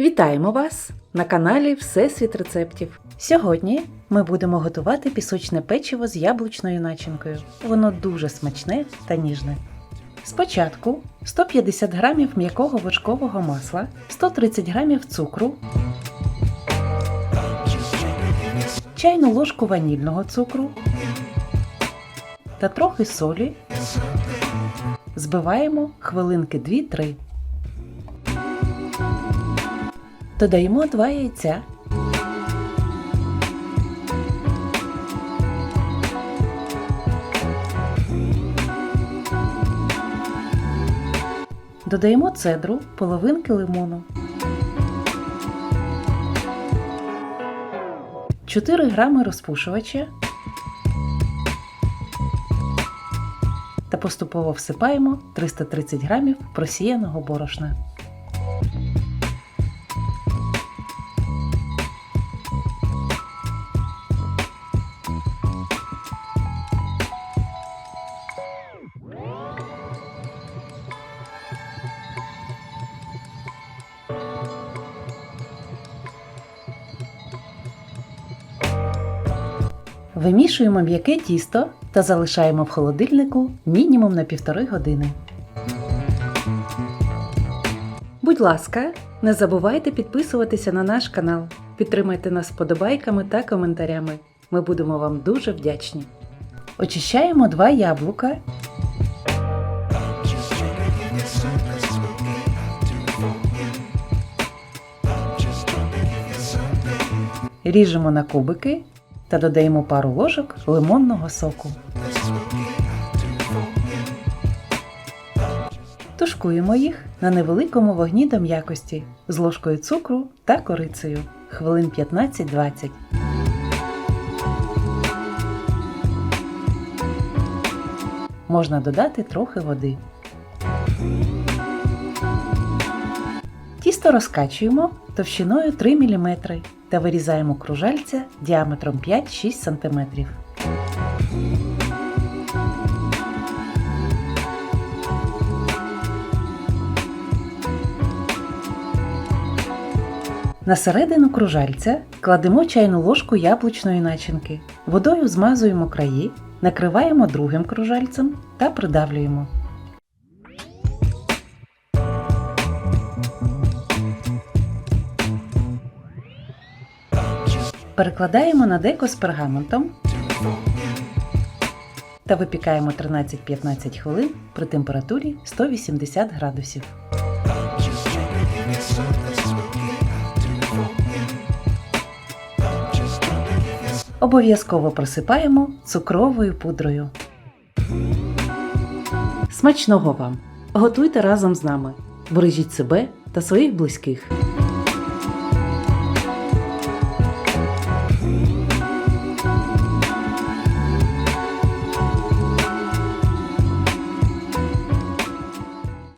Вітаємо вас на каналі Всесвіт рецептів. Сьогодні ми будемо готувати пісочне печиво з яблучною начинкою. Воно дуже смачне та ніжне. Спочатку 150 г м'якого вершкового масла, 130 г цукру, чайну ложку ванільного цукру та трохи солі. Збиваємо хвилинки 2-3. Додаємо 2 яйця. Додаємо цедру половинки лимону. 4 грами розпушувача та поступово всипаємо 330 грамів просіяного борошна. Вимішуємо м'яке тісто та залишаємо в холодильнику мінімум на півтори години. Будь ласка, не забувайте підписуватися на наш канал. Підтримайте нас вподобайками та коментарями. Ми будемо вам дуже вдячні. Очищаємо два яблука. Ріжемо на кубики та додаємо пару ложок лимонного соку. Тушкуємо їх на невеликому вогні до м'якості з ложкою цукру та корицею хвилин 15-20. Можна додати трохи води. Тісто розкачуємо товщиною 3 мм та вирізаємо кружальця діаметром 5-6 см. На середину кружальця кладемо чайну ложку яблучної начинки. Водою змазуємо краї, накриваємо другим кружальцем та придавлюємо. Перекладаємо на деко з пергаментом та випікаємо 13-15 хвилин при температурі 180 градусів. Обов'язково просипаємо цукровою пудрою. Смачного вам! Готуйте разом з нами. Бережіть себе та своїх близьких.